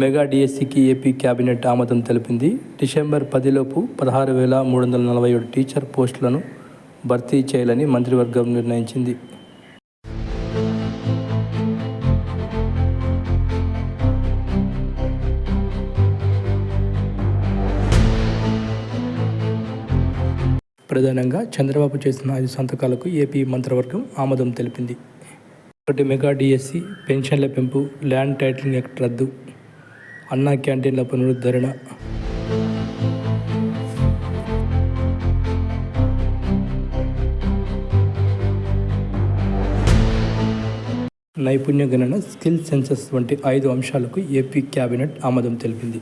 Mega డిఎస్సికి AP cabinet ఆమోదం తెలిపింది. డిసెంబర్ పదిలోపు పదహారు వేల మూడు వందల నలభై ఏడు టీచర్ పోస్టులను భర్తీ చేయాలని మంత్రివర్గం నిర్ణయించింది. ప్రధానంగా చంద్రబాబు చేసిన ఐదు సంతకాలకు ఏపీ మంత్రివర్గం ఆమోదం తెలిపింది. ఒకటి మెగా డిఎస్సి పెన్షన్ల పెంపు ల్యాండ్ టైటిలింగ్ యాక్ట్ రద్దు. అన్నా క్యాంటీన్ల పునరుద్ధరణ నైపుణ్య గణన స్కిల్ సెన్సస్ వంటి ఐదు అంశాలకు ఏపీ క్యాబినెట్ ఆమోదం తెలిపింది.